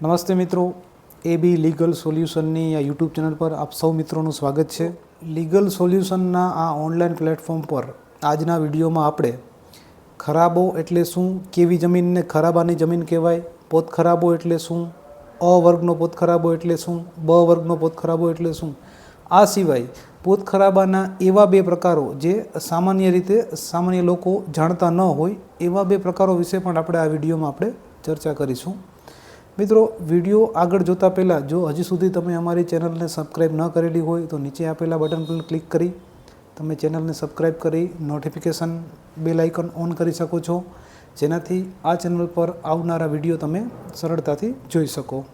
નમસ્તે મિત્રો એ બી લીગલ સોલ્યુશનની આ યુટ્યુબ ચેનલ પર આપ સૌ મિત્રોનું સ્વાગત છે. લીગલ સોલ્યુશનના આ ઓનલાઈન પ્લેટફોર્મ પર આજના વિડીયોમાં આપણે ખરાબો એટલે શું, કેવી જમીનને ખરાબાની જમીન કહેવાય, પોત ખરાબો એટલે શું, અ વર્ગનો પોત ખરાબો એટલે શું, બ વર્ગનો પોત ખરાબો એટલે શું, આ સિવાય પોત ખરાબાના એવા બે પ્રકારો જે સામાન્ય રીતે સામાન્ય લોકો જાણતા ન હોય, એવા બે પ્રકારો વિશે પણ આપણે આ વિડીયોમાં આપણે ચર્ચા કરીશું. મિત્રો, વીડિયો આગળ જોતા પહેલાં, જો હજી સુધી તમે અમારી ચેનલને સબસ્ક્રાઈબ ન કરેલી હોય, તો નીચે આપેલા બટન પર ક્લિક કરી તમે ચેનલને સબસ્ક્રાઈબ કરી નોટિફિકેશન બેલ આઇકન ઓન કરી શકો છો, જેનાથી આ ચેનલ પર આવનારા વીડિયો તમે સરળતાથી જોઈ શકો.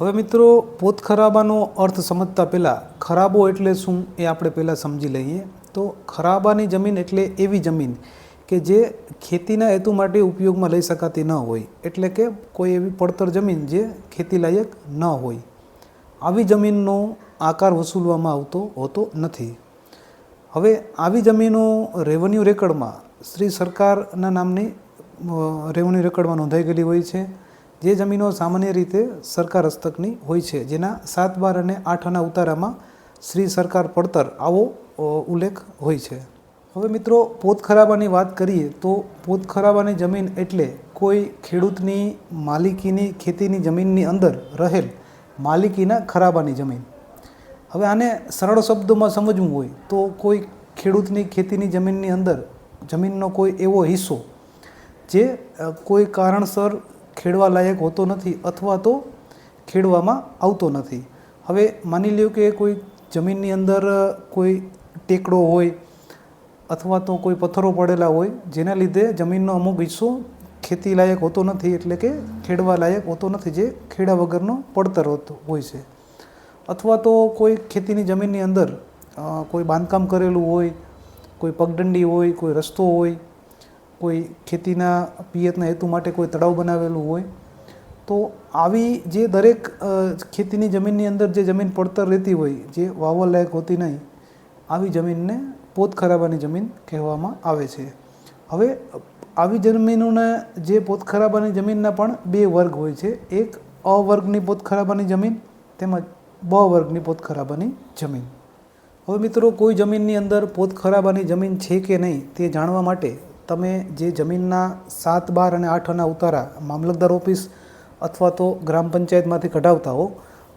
હવે મિત્રો, પોત ખરાબાનો અર્થ સમજતા પહેલાં, ખરાબો એટલે શું એ આપણે પહેલાં સમજી લઈએ. તો ખરાબાની જમીન એટલે એવી જમીન કે જે ખેતીના હેતુ માટે ઉપયોગમાં લઈ શકાતી ન હોય, એટલે કે કોઈ એવી પડતર જમીન જે ખેતી લાયક ન હોય. આવી જમીનનો આકાર વસૂલવામાં આવતો હોતો નથી. હવે આવી જમીનો રેવન્યુ રેકર્ડમાં શ્રી સરકારના નામની રેવન્યુ રેકર્ડમાં નોંધાઈ ગયેલી હોય છે. જે જમીનો સામાન્ય રીતે સરકાર હસ્તકની હોય છે. જેના સાત બાર અને આઠ અના ઉતારામાં શ્રી સરકાર પડતર આવો ઉલ્લેખ હોય છે. હવે મિત્રો પોતખરાબાની વાત કરીએ તો પોત ખરાબાની જમીન એટલે કોઈ ખેડૂતની, માલિકીની, ખેતીની જમીનની અંદર રહેલ માલિકીના ખરાબાની જમીન. હવે આને સરળ શબ્દોમાં સમજવું હોય તો કોઈ ખેડૂતની ખેતીની જમીનની અંદર, જમીનનો કોઈ એવો હિસ્સો જે કોઈ કારણસર ખેડવા લાયક હોતો નથી અથવા તો ખેડવામાં આવતો નથી. હવે માની લ્યો કે કોઈ જમીનની અંદર કોઈ ટેકડો હોય અથવા તો કોઈ પથ્થરો પડેલા હોય, જેના લીધે જમીનનો અમુક હિસ્સો ખેતી લાયક હોતો નથી, એટલે કે ખેડવા લાયક હોતો નથી, જે ખેડા વગરનો પડતર હોતો, હોય છે. અથવા તો કોઈ ખેતીની જમીનની અંદર કોઈ બાંધકામ કરેલું હોય, કોઈ પગદંડી હોય, કોઈ રસ્તો હોય, કોઈ ખેતીના પિયતના હેતુ માટે કોઈ તળાવ બનાવેલું હોય, તો આવી જે દરેક ખેતીની જમીનની અંદર જે જમીન પડતર રહેતી હોય, જે વાવવા લાયક હોતી નહીં આવી જમીનને પોતખરાબાની જમીન કહેવામાં આવે છે. હવે, આવી જમીનોના જે પોતખરાબાની જમીનના પણ બે વર્ગ હોય છે. એક અ વર્ગની પોતખરાબાની જમીન, તેમજ બ વર્ગની પોતખરાબાની જમીન. હવે મિત્રો, કોઈ જમીનની અંદર પોતખરાબાની જમીન છે કે નહીં, તે જાણવા માટે તમે જે જમીનના સાત બાર અને આઠ આના ઉતારા મામલતદાર ઓફિસ અથવા તો ગ્રામ પંચાયતમાંથી કઢાવતા હો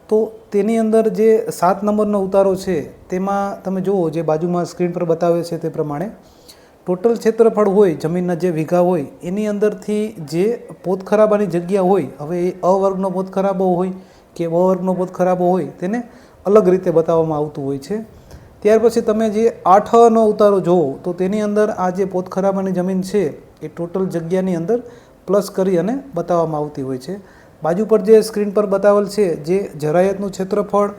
તો તેની અંદર જે સાત નંબરનો ઉતારો છે, તેમાં તમે જુઓ જે બાજુમાં સ્ક્રીન પર બતાવે છે તે પ્રમાણે, ટોટલ ક્ષેત્રફળ હોય, જમીનના જે વીઘા હોય, એની અંદરથી જે પોત ખરાબાની જગ્યા હોય, હવે એ અ વર્ગનો પોત ખરાબો હોય કે વર્ગનો પોત ખરાબો હોય, તેને અલગ રીતે બતાવવામાં આવતું હોય છે. ત્યાર પછી તમે જે આઠનો ઉતારો જુઓ, તો તેની અંદર આ જે પોત ખરાબાની જમીન છે, એ ટોટલ જગ્યાની અંદર પ્લસ કરી અને બતાવવામાં આવતી હોય છે. બાજુ પર જે સ્ક્રીન પર બતાવેલ છે, જે જરાયતનું ક્ષેત્રફળ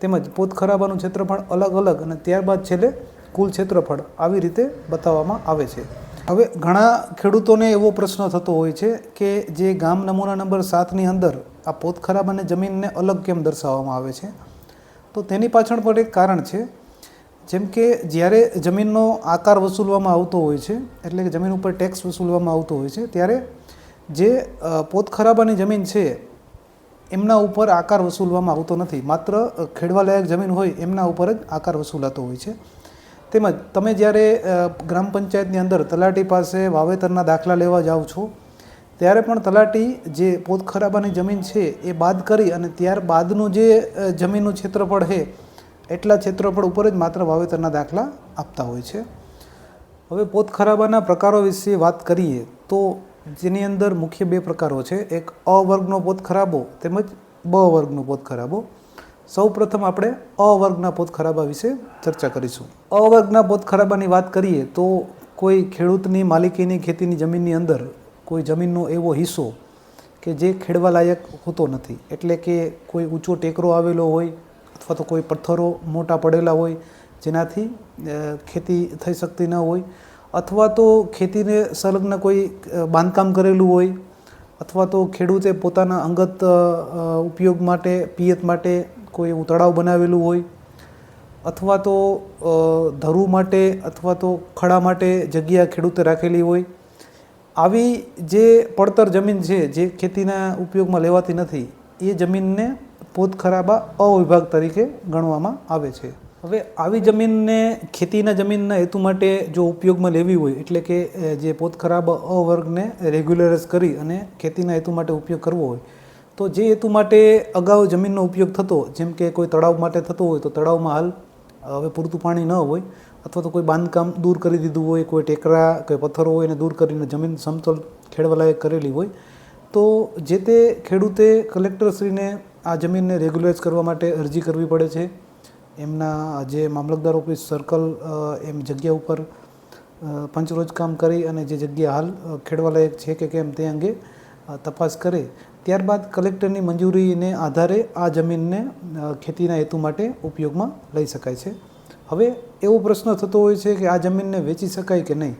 તેમજ પોત ખરાબાનું ક્ષેત્રફળ અલગ અલગ અને ત્યારબાદ છેલ્લે કુલ ક્ષેત્રફળ આવી રીતે બતાવવામાં આવે છે. હવે ઘણા ખેડૂતોને એવો પ્રશ્ન થતો હોય છે કે જે ગામ નમૂના નંબર સાતની અંદર આ પોત ખરાબ અને જમીનને અલગ કેમ દર્શાવવામાં આવે છે? તો તેની પાછળ પણ એક કારણ છે, જેમ કે જ્યારે જમીનનો આકાર વસૂલવામાં આવતો હોય છે, એટલે કે જમીન ઉપર ટેક્સ વસૂલવામાં આવતો હોય છે, ત્યારે જે પોતખરાબાની જમીન છે, એમના ઉપર આકાર વસૂલવામાં આવતો નથી. માત્ર ખેડવાલાયક જમીન હોય, એમના ઉપર જ આકાર વસૂલાતો હોય છે. તેમજ તમે જ્યારે ગ્રામ પંચાયતની અંદર તલાટી પાસે વાવેતરના દાખલા લેવા જાઓ છો, ત્યારે પણ તલાટી જે પોતખરાબાની જમીન છે, એ બાદ કરી અને ત્યારબાદનું જે જમીનનું ક્ષેત્રફળ છે, એટલા ક્ષેત્રફળ ઉપર જ માત્ર વાવેતરના દાખલા આપતા હોય છે. હવે પોતખરાબાના પ્રકારો વિશે વાત કરીએ તો જેની અંદર મુખ્ય બે પ્રકારો છે. એક અ વર્ગનો પોત ખરાબો તેમજ બ વર્ગનો પોત ખરાબો. સૌ પ્રથમ આપણે અ વર્ગના પોત ખરાબા વિશે ચર્ચા કરીશું. અ વર્ગના પોત ખરાબાની વાત કરીએ તો કોઈ ખેડૂતની માલિકીની ખેતીની જમીનની અંદર કોઈ જમીનનો એવો હિસ્સો કે જે ખેડવા લાયક હોતો નથી. એટલે કે કોઈ ઊંચો ટેકરો આવેલો હોય અથવા તો કોઈ પથ્થરો મોટા પડેલા હોય જેનાથી ખેતી થઈ શકતી ન હોય. અથવા તો ખેતીને સંલગ્ન કોઈ બાંધકામ કરેલું હોય, અથવા તો ખેડૂતે પોતાના અંગત ઉપયોગ માટે, પિયત માટે કોઈ એવું તળાવ બનાવેલું હોય, અથવા તો ધરું માટે અથવા તો ખડા માટે જગ્યા ખેડૂતે રાખેલી હોય, આવી જે પડતર જમીન છે, જે ખેતીના ઉપયોગમાં લેવાતી નથી, એ જમીનને પોત ખરાબા અવિભાગ તરીકે ગણવામાં આવે છે. હવે આવી જમીનને, ખેતીના જમીનના હેતુ માટે જો ઉપયોગમાં લેવી હોય, એટલે કે જે પોત ખરાબ અ વર્ગને રેગ્યુલરાઇઝ કરી અને ખેતીના હેતુ માટે ઉપયોગ કરવો હોય, તો જે હેતુ માટે અગાઉ જમીનનો ઉપયોગ થતો, જેમ કે કોઈ તળાવ માટે થતો હોય, તો તળાવમાં હાલ હવે પૂરતું પાણી ન હોય, અથવા તો કોઈ બાંધકામ દૂર કરી દીધું હોય, કોઈ ટેકરા, કોઈ પથ્થરો હોય, એને દૂર કરીને જમીન સમતોલ ખેડવાલાયક કરેલી હોય, તો જે તે ખેડૂતે કલેક્ટરશ્રીને આ જમીનને રેગ્યુલાઇઝ કરવા માટે અરજી કરવી પડે છે. એમના જે મામલતદાર ઓફિસ સર્કલ એમ જગ્યા ઉપર પંચરોજ કામ કરી અને જે જગ્યા હાલ ખેડવાલાયક છે કે કેમ તે અંગે તપાસ કરે. ત્યારબાદ કલેક્ટરની મંજૂરીને આધારે આ જમીનને ખેતીના હેતુ માટે ઉપયોગમાં લઈ શકાય છે. હવે એવો પ્રશ્ન થતો હોય છે કે આ જમીનને વેચી શકાય કે નહીં?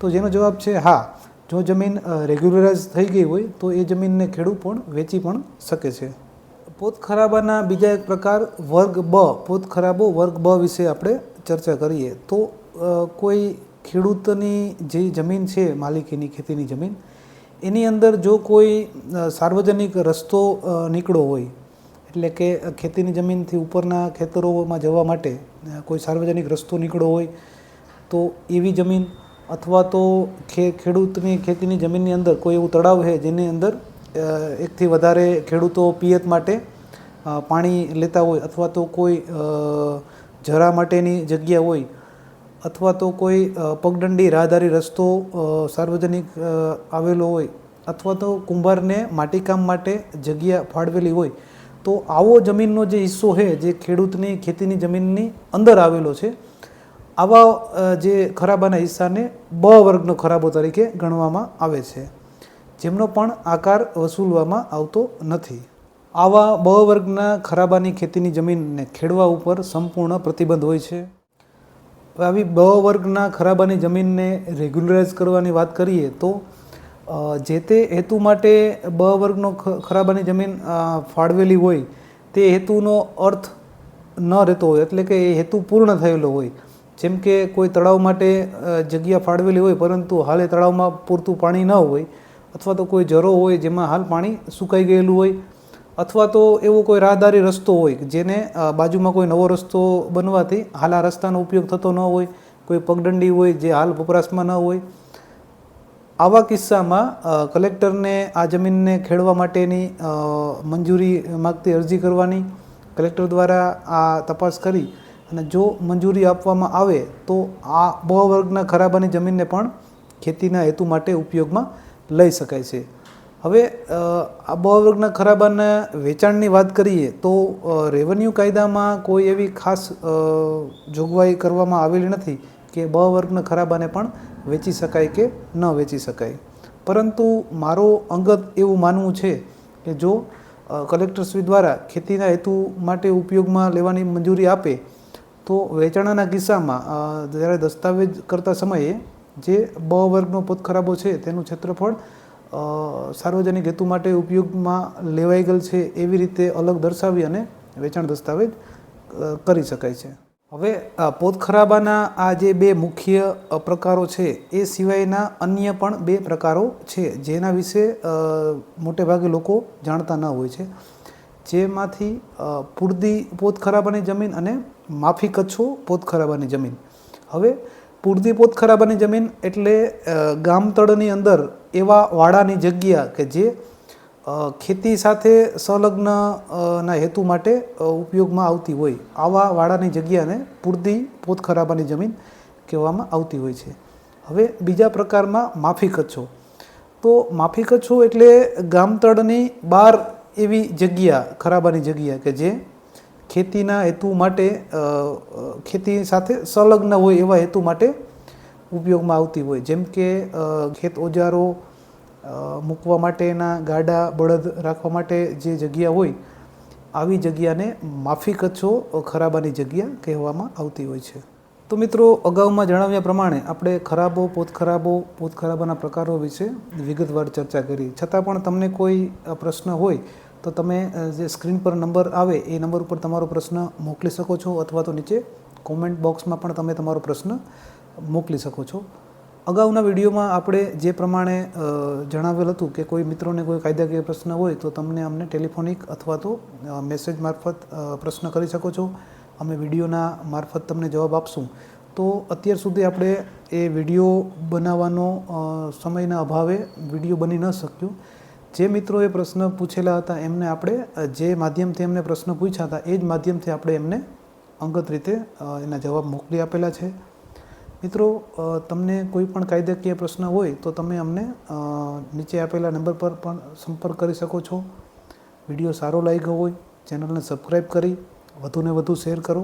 તો જેનો જવાબ છે, હા, જો જમીન રેગ્યુલરાઇઝ થઈ ગઈ હોય તો એ જમીનને ખેડૂત પણ વેચી પણ શકે છે. પોત ખરાબાના બીજા એક પ્રકાર વર્ગ બ, પોતખરાબો વર્ગ બ વિશે આપણે ચર્ચા કરીએ. તો કોઈ ખેડૂતની જે જમીન છે, માલિકીની ખેતીની જમીન, એની અંદર જો કોઈ સાર્વજનિક રસ્તો નીકળો હોય, એટલે કે ખેતીની જમીનથી ઉપરના ખેતરોમાં જવા માટે કોઈ સાર્વજનિક રસ્તો નીકળો હોય, તો એવી જમીન અથવા તો ખે, ખેડૂતની ખેતીની જમીનની અંદર કોઈ એવું તળાવ છે, જેની અંદર એકથી વધારે ખેડૂતો પિયત માટે પાણી લેતા હોય અથવા તો કોઈ જરા માટેની જગ્યા હોય અથવા તો કોઈ પગદંડી રાહદારી રસ્તો સાર્વજનિક આવેલો હોય અથવા તો કુંભારને માટીકામ માટે જગ્યા ફાળવેલી હોય, તો આવો જમીનનો જે હિસ્સો છે, જે ખેડૂતની ખેતીની જમીનની અંદર આવેલો છે, આવા જે ખરાબાના હિસ્સાને બ વર્ગનો ખરાબો તરીકે ગણવામાં આવે છે. જેમનો પણ આકાર વસૂલવામાં આવતો નથી. આવા બ વર્ગના ખરાબાની ખેતીની જમીનને ખેડવા ઉપર સંપૂર્ણ પ્રતિબંધ હોય છે. આવી બ વર્ગના ખરાબાની જમીનને રેગ્યુલરાઇઝ કરવાની વાત કરીએ તો જે તે હેતુ માટે બ વર્ગનો ખરાબાની જમીન ફાળવેલી હોય, તે હેતુનો અર્થ ન રહેતો હોય, એટલે કે એ હેતુ પૂર્ણ થયેલો હોય. જેમ કે કોઈ તળાવ માટે જગ્યા ફાળવેલી હોય, પરંતુ હાલ એ તળાવમાં પૂરતું પાણી ન હોય, અથવા તો કોઈ જરો હોય જેમાં હાલ પાણી સુકાઈ ગયેલું હોય અથવા તો એવો કોઈ રાહદારી રસ્તો હોય જેને બાજુમાં કોઈ નવો રસ્તો બનવાથી હાલ આ રસ્તાનો ઉપયોગ થતો ન હોય, કોઈ પગદંડી હોય જે હાલ વપરાશમાં ન હોય, આવા કિસ્સામાં કલેક્ટરને આ જમીનને ખેડવા માટેની મંજૂરી માગતી અરજી કરવાની, કલેક્ટર દ્વારા આ તપાસ કરી અને જો મંજૂરી આપવામાં આવે તો આ બ વર્ગના ખરાબાની જમીનને પણ ખેતીના હેતુ માટે ઉપયોગમાં લઈ શકાય છે. હવે અ, આ બ વર્ગના ખરાબાના વેચાણની વાત કરીએ તો રેવન્યુ કાયદામાં કોઈ એવી ખાસ જોગવાઈ કરવામાં આવેલી નથી કે બ વર્ગના ખરાબાને પણ વેચી શકાય કે ન વેચી શકાય. પરંતુ મારો અંગત એવું માનવું છે કે જો કલેક્ટરશ્રી દ્વારા ખેતીના હેતુ માટે ઉપયોગમાં લેવાની મંજૂરી આપે તો વેચાણના કિસ્સામાં જ્યારે દસ્તાવેજ કરતા સમયે જે બ વર્ગનો પોત ખરાબો છે તેનું ક્ષેત્રફળ સાર્વજનિક હેતુ માટે ઉપયોગમાં લેવાઈ ગયેલ છે એવી રીતે અલગ દર્શાવી અને વેચાણ દસ્તાવેજ કરી શકાય છે. હવે આ પોત આ જે બે મુખ્ય પ્રકારો છે એ સિવાયના અન્ય પણ બે પ્રકારો છે જેના વિશે મોટેભાગે લોકો જાણતા ન હોય છે. જેમાંથી પૂરદી પોતખરાબાની જમીન અને માફી કચ્છો પોતખરાબાની જમીન. હવે, પૂરતી પોતખરાબાની જમીન એટલે ગામતળની અંદર એવા વાડાની જગ્યા કે જે ખેતી સાથે સંલગ્નના હેતુ માટે ઉપયોગમાં આવતી હોય, આવા વાડાની જગ્યાને પૂરતી પોત ખરાબાની જમીન કહેવામાં આવતી હોય છે. હવે બીજા પ્રકારમાં માફી કચ્છો. તો માફી કચ્છો એટલે ગામતળની બહાર એવી જગ્યા, ખરાબાની જગ્યા કે જે ખેતીના હેતુ માટે ખેતી સાથે સંલગ્ન હોય એવા હેતુ માટે ઉપયોગમાં આવતી હોય. જેમ કે ખેત ઓજારો મૂકવા માટેના ગાડા, બળદ રાખવા માટે જે જગ્યા હોય, આવી જગ્યાને માફી કચ્છો ખરાબાની જગ્યા કહેવામાં આવતી હોય છે. તો મિત્રો, અગાઉમાં જણાવ્યા પ્રમાણે આપણે ખરાબો, પોતખરાબો, પોતખરાબાના પ્રકારો વિશે વિગતવાર ચર્ચા કરી. છતાં પણ તમને કોઈ પ્રશ્ન હોય, તો તમે જે સ્ક્રીન પર નંબર આવે, એ નંબર ઉપર તમારો પ્રશ્ન મોકલી શકો છો અથવા તો નીચે કોમેન્ટ બોક્સમાં પણ તમે તમારો પ્રશ્ન મોકલી શકો છો. અગાઉના વિડીયોમાં આપણે જે પ્રમાણે જણાવેલ હતું કે કોઈ મિત્રોને કોઈ કાયદાકીય પ્રશ્ન હોય તો તમને અમને ટેલિફોનિક અથવા તો મેસેજ મારફત પ્રશ્ન કરી શકો છો. અમે વિડીયોના મારફત તમને જવાબ આપશું. તો અત્યાર સુધી આપણે એ વીડિયો બનાવવાનો સમયના અભાવે વીડિયો બની ન શક્યું. જે મિત્રોએ પ્રશ્ન પૂછેલા હતા એમને આપણે જે માધ્યમથી એમને પ્રશ્ન પૂછ્યા હતા એ જ માધ્યમથી આપણે એમને અંગત રીતે એના જવાબ મોકલી આપેલા છે. મિત્રો તમને કોઈ પણ કાયદાકીય પ્રશ્ન હોય તો તમે અમને નીચે આપેલા નંબર પર પણ સંપર્ક કરી શકો છો. વીડિયો સારો લાગ્યો હોય, ચેનલને સબસ્ક્રાઈબ કરી, વધુને વધુ શેર કરો.